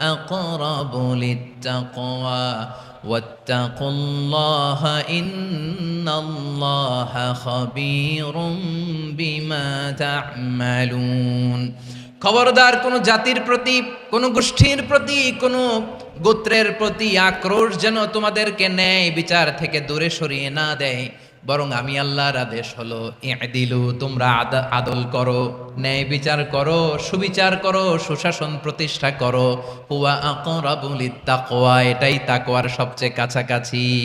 أقرب للتقوى. واتقوا الله إن الله خبير بما تعملون. খবরদার কোন জাতির প্রতি, কোন গোষ্ঠীর প্রতি, কোন গোত্রের প্রতি আক্রোশ যেন তোমাদেরকে ন্যায় বিচার থেকে দূরে সরিয়ে না দেয়। বরং আমি আল্লাহর আদেশ হলো দিলু তোমরা আদা- আদল করো, ন্যায় বিচার করো, সুবিচার করো, সুশাসন প্রতিষ্ঠা করো। হুয়া আকরাবুলিত তাকওয়া এটাই তাকওয়ার সবচেয়ে কাছাকাছি।